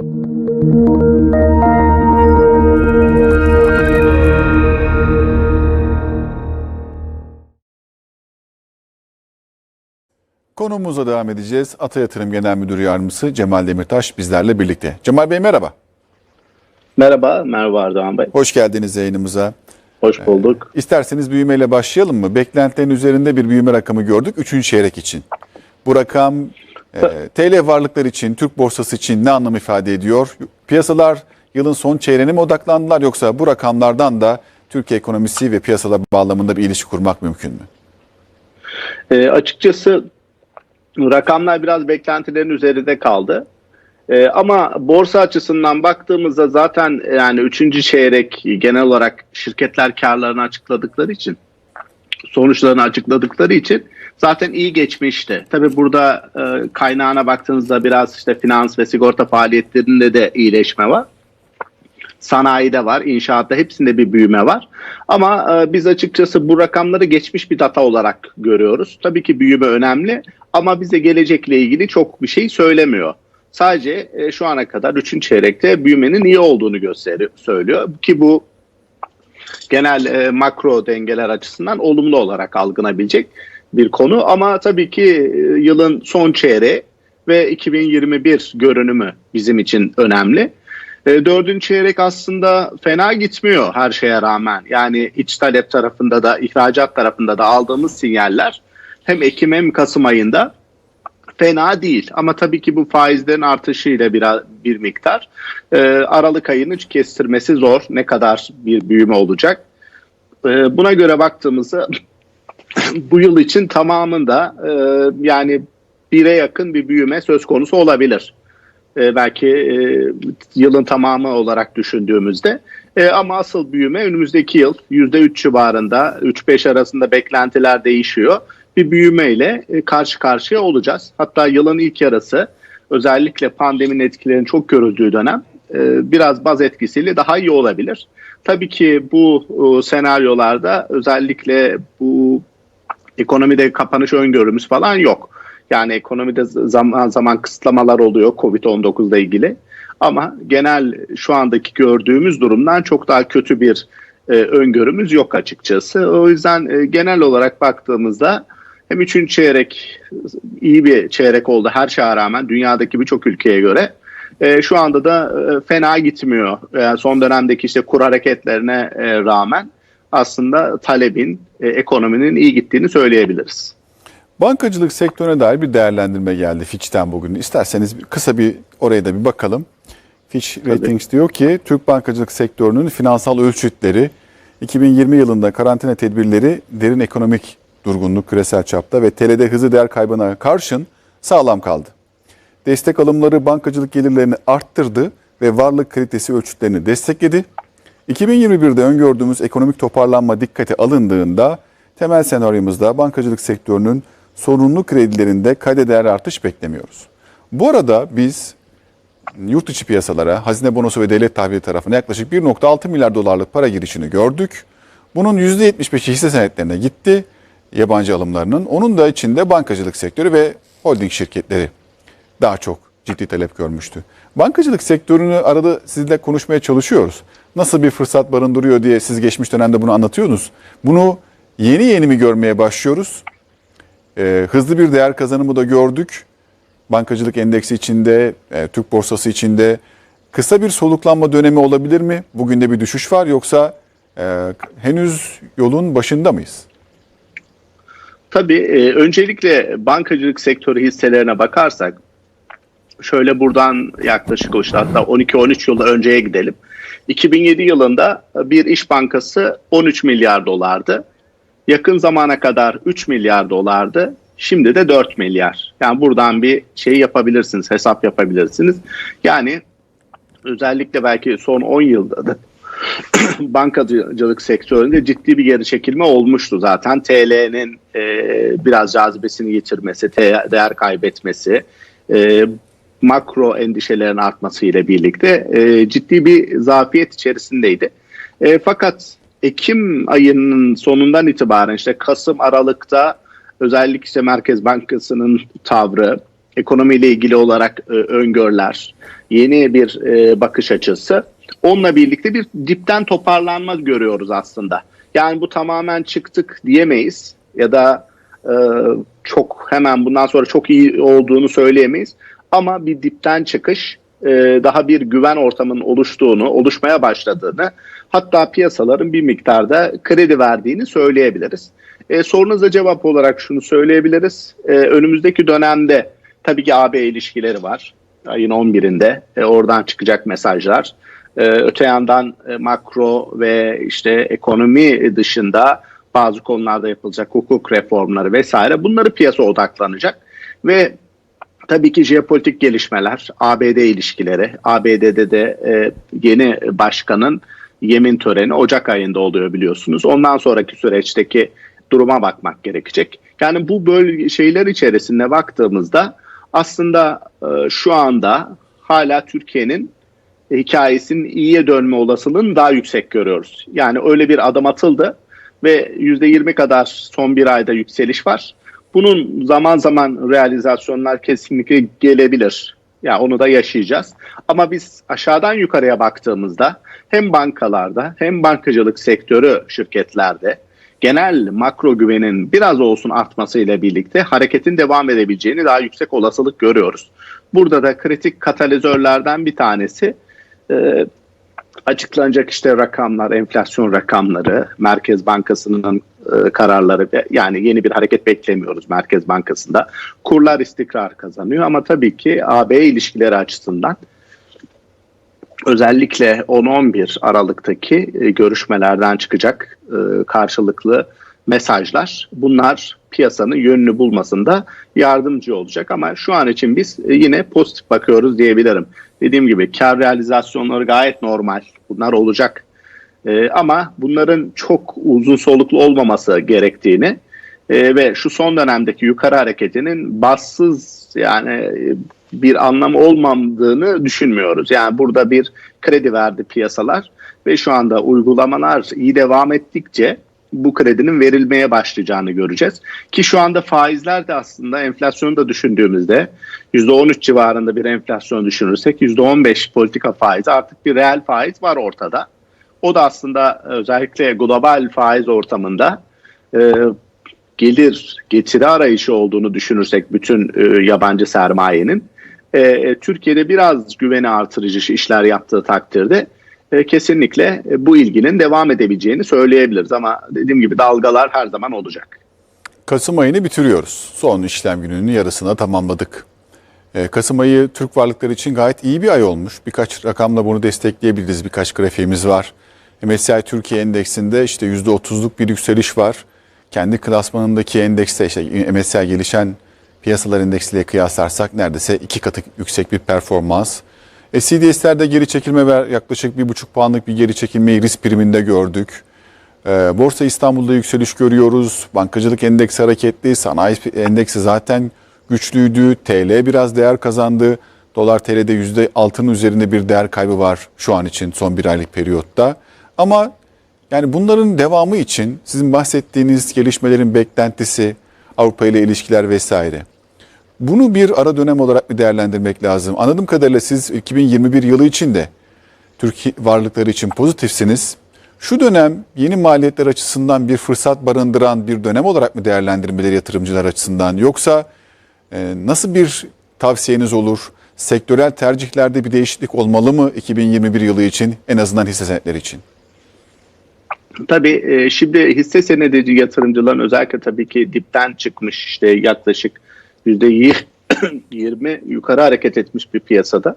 Konumuza devam edeceğiz. Ata Yatırım Genel Müdürü Yardımcısı Cemal Demirtaş bizlerle birlikte. Cemal Bey merhaba. Merhaba, merhaba Erdoğan Bey. Hoş geldiniz yayınımıza. Hoş bulduk. İsterseniz büyümeyle başlayalım mı? Beklentilerin üzerinde bir büyüme rakamı gördük 3. çeyrek için. Bu rakam e, TL varlıklar için, Türk borsası için ne anlam ifade ediyor? Piyasalar yılın son çeyreğine mi odaklandılar yoksa bu rakamlardan da Türkiye ekonomisi ve piyasalar bağlamında bir ilişki kurmak mümkün mü? E, açıkçası rakamlar biraz beklentilerin üzerinde kaldı. E, ama borsa açısından baktığımızda zaten yani 3. çeyrek genel olarak şirketler karlarını açıkladıkları için, sonuçlarını açıkladıkları için zaten iyi geçmişti. Tabii burada e, kaynağına baktığınızda biraz işte finans ve sigorta faaliyetlerinde de iyileşme var. sanayide var, inşaatta hepsinde bir büyüme var. Ama e, biz açıkçası bu rakamları geçmiş bir data olarak görüyoruz. Tabii ki büyüme önemli ama bize gelecekle ilgili çok bir şey söylemiyor. Sadece e, şu ana kadar 3. çeyrekte büyümenin iyi olduğunu gösteriyor, söylüyor ki bu genel e, makro dengeler açısından olumlu olarak algınabilecek bir konu. Ama tabii ki e, yılın son çeyreği ve 2021 görünümü bizim için önemli. E, dördüncü çeyrek aslında fena gitmiyor her şeye rağmen. Yani iç talep tarafında da ihracat tarafında da aldığımız sinyaller hem Ekim hem Kasım ayında fena değil. Ama tabii ki bu faizlerin artışıyla bir, bir miktar e, Aralık ayını kestirmesi zor. Ne kadar bir büyüme olacak. E, buna göre baktığımızda bu yıl için tamamında e, yani bire yakın bir büyüme söz konusu olabilir. E, belki e, yılın tamamı olarak düşündüğümüzde. E, ama asıl büyüme önümüzdeki yıl %3 civarında, 3-5 arasında beklentiler değişiyor. Bir büyümeyle e, karşı karşıya olacağız. Hatta yılın ilk yarısı özellikle pandeminin etkilerinin çok görüldüğü dönem e, biraz baz etkisiyle daha iyi olabilir. Tabii ki bu e, senaryolarda özellikle bu ekonomide kapanış öngörümüz falan yok. Yani ekonomide zaman zaman kısıtlamalar oluyor Covid-19 ile ilgili. Ama genel şu andaki gördüğümüz durumdan çok daha kötü bir e, öngörümüz yok açıkçası. O yüzden e, genel olarak baktığımızda hem üçüncü çeyrek iyi bir çeyrek oldu her şeye rağmen dünyadaki birçok ülkeye göre. E, şu anda da e, fena gitmiyor. Yani son dönemdeki işte kur hareketlerine e, rağmen aslında talebin, e, ekonominin iyi gittiğini söyleyebiliriz. Bankacılık sektörüne dair bir değerlendirme geldi Fitch'ten bugün. İsterseniz kısa bir oraya da bir bakalım. Fitch Ratings diyor ki Türk bankacılık sektörünün finansal ölçütleri 2020 yılında karantina tedbirleri derin ekonomik durgunluk küresel çapta ve TL'de hızlı değer kaybına karşın sağlam kaldı. Destek alımları bankacılık gelirlerini arttırdı ve varlık kalitesi ölçütlerini destekledi. 2021'de öngördüğümüz ekonomik toparlanma dikkate alındığında temel senaryomuzda bankacılık sektörünün sorunlu kredilerinde kayda değer artış beklemiyoruz. Bu arada biz yurt içi piyasalara hazine bonosu ve devlet tahvili tarafına yaklaşık 1.6 milyar dolarlık para girişini gördük. Bunun %75'i hisse senetlerine gitti yabancı alımlarının. Onun da içinde bankacılık sektörü ve holding şirketleri daha çok ciddi talep görmüştü. Bankacılık sektörünü arada sizle konuşmaya çalışıyoruz. Nasıl bir fırsat barındırıyor diye siz geçmiş dönemde bunu anlatıyorsunuz. Bunu yeni yeni mi görmeye başlıyoruz? Ee, hızlı bir değer kazanımı da gördük. Bankacılık endeksi içinde, e, Türk borsası içinde kısa bir soluklanma dönemi olabilir mi? Bugün de bir düşüş var yoksa e, henüz yolun başında mıyız? Tabii e, öncelikle bankacılık sektörü hisselerine bakarsak şöyle buradan yaklaşık işte hatta 12-13 yıl önceye gidelim. 2007 yılında bir iş bankası 13 milyar dolardı. Yakın zamana kadar 3 milyar dolardı. Şimdi de 4 milyar. Yani buradan bir şey yapabilirsiniz, hesap yapabilirsiniz. Yani özellikle belki son 10 yılda da bankacılık sektöründe ciddi bir geri çekilme olmuştu zaten. TL'nin e, biraz cazibesini yitirmesi, değer kaybetmesi, e, makro endişelerin artması ile birlikte e, ciddi bir zafiyet içerisindeydi. E, fakat Ekim ayının sonundan itibaren işte Kasım Aralık'ta özellikle işte Merkez Bankası'nın tavrı, ekonomiyle ilgili olarak e, öngörüler, yeni bir e, bakış açısı. Onunla birlikte bir dipten toparlanma görüyoruz aslında. Yani bu tamamen çıktık diyemeyiz ya da e, çok hemen bundan sonra çok iyi olduğunu söyleyemeyiz. Ama bir dipten çıkış, e, daha bir güven ortamının oluştuğunu, oluşmaya başladığını, hatta piyasaların bir miktarda kredi verdiğini söyleyebiliriz. E, sorunuza cevap olarak şunu söyleyebiliriz. E, önümüzdeki dönemde tabii ki AB ilişkileri var. Ayın 11'inde e, oradan çıkacak mesajlar. E, öte yandan e, makro ve işte ekonomi dışında bazı konularda yapılacak hukuk reformları vesaire bunları piyasa odaklanacak ve tabii ki jeopolitik gelişmeler, ABD ilişkileri, ABD'de de e, yeni başkanın yemin töreni Ocak ayında oluyor biliyorsunuz. Ondan sonraki süreçteki duruma bakmak gerekecek. Yani bu böyle şeyler içerisinde baktığımızda aslında e, şu anda hala Türkiye'nin hikayesinin iyiye dönme olasılığını daha yüksek görüyoruz. Yani öyle bir adım atıldı ve %20 kadar son bir ayda yükseliş var. Bunun zaman zaman realizasyonlar kesinlikle gelebilir. Ya yani onu da yaşayacağız. Ama biz aşağıdan yukarıya baktığımızda hem bankalarda hem bankacılık sektörü şirketlerde genel makro güvenin biraz olsun artmasıyla birlikte hareketin devam edebileceğini daha yüksek olasılık görüyoruz. Burada da kritik katalizörlerden bir tanesi e, açıklanacak işte rakamlar, enflasyon rakamları, Merkez Bankası'nın e, kararları yani yeni bir hareket beklemiyoruz Merkez Bankası'nda. Kurlar istikrar kazanıyor ama tabii ki AB ilişkileri açısından özellikle 10-11 Aralık'taki e, görüşmelerden çıkacak e, karşılıklı mesajlar bunlar piyasanın yönünü bulmasında yardımcı olacak ama şu an için biz yine pozitif bakıyoruz diyebilirim. Dediğim gibi kar realizasyonları gayet normal. Bunlar olacak. Ee, ama bunların çok uzun soluklu olmaması gerektiğini e, ve şu son dönemdeki yukarı hareketinin bassız yani bir anlam olmadığını düşünmüyoruz. Yani burada bir kredi verdi piyasalar ve şu anda uygulamalar iyi devam ettikçe bu kredinin verilmeye başlayacağını göreceğiz. Ki şu anda faizler de aslında enflasyonu da düşündüğümüzde %13 civarında bir enflasyon düşünürsek %15 politika faizi artık bir reel faiz var ortada. O da aslında özellikle global faiz ortamında e, gelir getiri arayışı olduğunu düşünürsek bütün e, yabancı sermayenin e, Türkiye'de biraz güveni artırıcı işler yaptığı takdirde e, kesinlikle e, bu ilginin devam edebileceğini söyleyebiliriz. Ama dediğim gibi dalgalar her zaman olacak. Kasım ayını bitiriyoruz. Son işlem gününün yarısına tamamladık. E, Kasım ayı Türk varlıkları için gayet iyi bir ay olmuş. Birkaç rakamla bunu destekleyebiliriz. Birkaç grafiğimiz var. MSCI Türkiye endeksinde işte %30'luk bir yükseliş var. Kendi klasmanındaki endekste işte MSCI gelişen piyasalar endeksiyle kıyaslarsak neredeyse iki katı yüksek bir performans. E, CDS'lerde geri çekilme var. Yaklaşık bir buçuk puanlık bir geri çekilmeyi risk priminde gördük. E, Borsa İstanbul'da yükseliş görüyoruz. Bankacılık endeksi hareketli. Sanayi endeksi zaten güçlüydü. TL biraz değer kazandı. Dolar TL'de %6'nın üzerinde bir değer kaybı var şu an için son bir aylık periyotta. Ama yani bunların devamı için sizin bahsettiğiniz gelişmelerin beklentisi, Avrupa ile ilişkiler vesaire. Bunu bir ara dönem olarak bir değerlendirmek lazım. Anladığım kadarıyla siz 2021 yılı için de Türkiye varlıkları için pozitifsiniz. Şu dönem yeni maliyetler açısından bir fırsat barındıran bir dönem olarak mı değerlendirmeleri yatırımcılar açısından yoksa e, nasıl bir tavsiyeniz olur? Sektörel tercihlerde bir değişiklik olmalı mı 2021 yılı için en azından hisse senetleri için? Tabii e, şimdi hisse senedi yatırımcıların özellikle tabii ki dipten çıkmış işte yaklaşık %20 yukarı hareket etmiş bir piyasada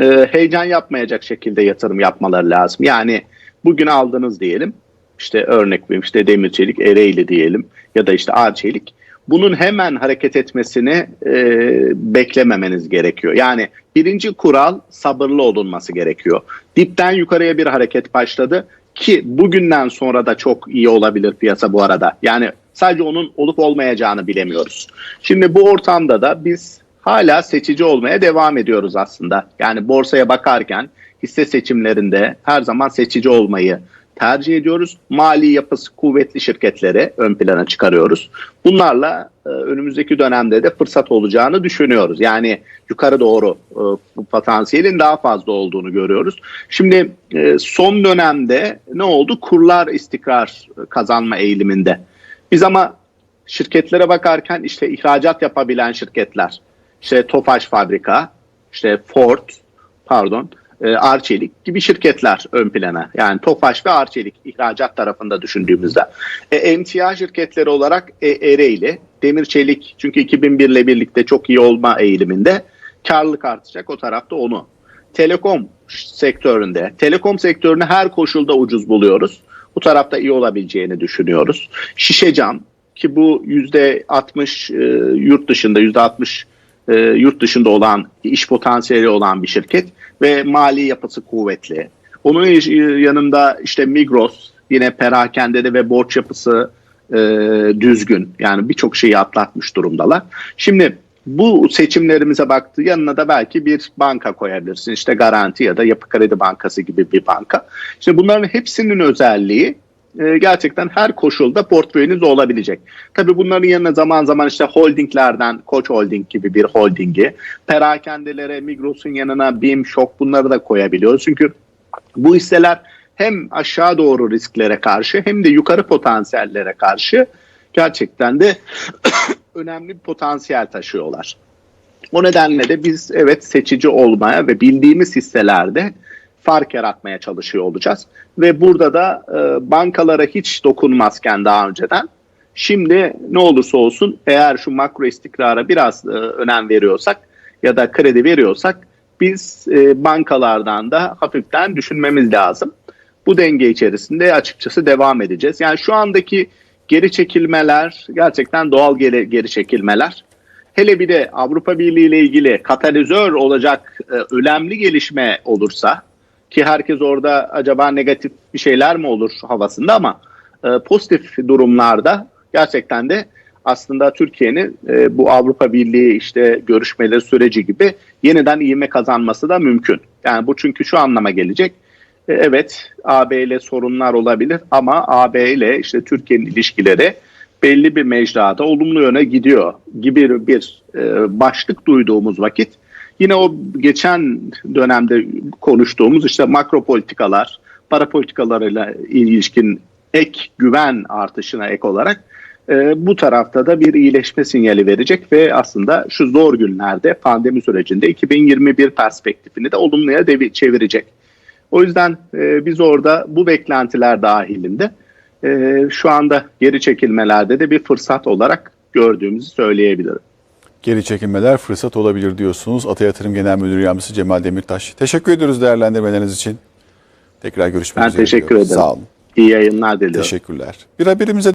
e, heyecan yapmayacak şekilde yatırım yapmaları lazım. Yani bugün aldınız diyelim işte örnek vereyim işte demir çelik Ereğli diyelim ya da işte Arçelik bunun hemen hareket etmesini e, beklememeniz gerekiyor. Yani birinci kural sabırlı olunması gerekiyor. Dipten yukarıya bir hareket başladı ki bugünden sonra da çok iyi olabilir piyasa bu arada. Yani sadece onun olup olmayacağını bilemiyoruz. Şimdi bu ortamda da biz hala seçici olmaya devam ediyoruz aslında. Yani borsaya bakarken hisse seçimlerinde her zaman seçici olmayı tercih ediyoruz. Mali yapısı kuvvetli şirketleri ön plana çıkarıyoruz. Bunlarla e, önümüzdeki dönemde de fırsat olacağını düşünüyoruz. Yani yukarı doğru e, potansiyelin daha fazla olduğunu görüyoruz. Şimdi e, son dönemde ne oldu? Kurlar istikrar kazanma eğiliminde. Biz ama şirketlere bakarken işte ihracat yapabilen şirketler, işte Tofaş Fabrika, işte Ford, pardon, e, Arçelik gibi şirketler ön plana. Yani Tofaş ve Arçelik ihracat tarafında düşündüğümüzde. E, emtia şirketleri olarak e, Ereğli, Demir Çelik çünkü 2001 ile birlikte çok iyi olma eğiliminde karlılık artacak o tarafta onu. Telekom sektöründe, telekom sektörünü her koşulda ucuz buluyoruz. Bu tarafta iyi olabileceğini düşünüyoruz. Şişe cam ki bu yüzde 60 e, yurt dışında yüzde 60 e, yurt dışında olan iş potansiyeli olan bir şirket ve mali yapısı kuvvetli. Onun yanında işte Migros yine perakendede ve borç yapısı e, düzgün. Yani birçok şeyi atlatmış durumdalar. Şimdi bu seçimlerimize baktığı yanına da belki bir banka koyabilirsin. İşte Garanti ya da Yapı Kredi Bankası gibi bir banka. Şimdi bunların hepsinin özelliği e, gerçekten her koşulda portföyünüz olabilecek. Tabii bunların yanına zaman zaman işte holdinglerden Koç Holding gibi bir holdingi, perakendelere Migros'un yanına BİM, Şok bunları da koyabiliyoruz. Çünkü bu hisseler hem aşağı doğru risklere karşı hem de yukarı potansiyellere karşı gerçekten de önemli bir potansiyel taşıyorlar. O nedenle de biz evet seçici olmaya ve bildiğimiz hisselerde fark yaratmaya çalışıyor olacağız. Ve burada da e, bankalara hiç dokunmazken daha önceden şimdi ne olursa olsun eğer şu makro istikrara biraz e, önem veriyorsak ya da kredi veriyorsak biz e, bankalardan da hafiften düşünmemiz lazım. Bu denge içerisinde açıkçası devam edeceğiz. Yani şu andaki geri çekilmeler gerçekten doğal geri, geri çekilmeler. Hele bir de Avrupa Birliği ile ilgili katalizör olacak e, önemli gelişme olursa ki herkes orada acaba negatif bir şeyler mi olur havasında ama e, pozitif durumlarda gerçekten de aslında Türkiye'nin e, bu Avrupa Birliği işte görüşmeleri süreci gibi yeniden ivme kazanması da mümkün. Yani bu çünkü şu anlama gelecek. E, evet AB ile sorunlar olabilir ama AB ile işte Türkiye'nin ilişkileri belli bir mecrada olumlu yöne gidiyor gibi bir e, başlık duyduğumuz vakit yine o geçen dönemde konuştuğumuz işte makro politikalar, para politikalarıyla ilişkin ek güven artışına ek olarak e, bu tarafta da bir iyileşme sinyali verecek ve aslında şu zor günlerde pandemi sürecinde 2021 perspektifini de olumluya devi- çevirecek. O yüzden e, biz orada bu beklentiler dahilinde e, şu anda geri çekilmelerde de bir fırsat olarak gördüğümüzü söyleyebilirim. Geri çekilmeler fırsat olabilir diyorsunuz. Ata Yatırım Genel Müdürü Yardımcısı Cemal Demirtaş. Teşekkür ediyoruz değerlendirmeleriniz için. Tekrar görüşmek Ben üzere. teşekkür diliyoruz. ederim. Sağ olun. İyi yayınlar diliyorum. Teşekkürler. Bir haberimize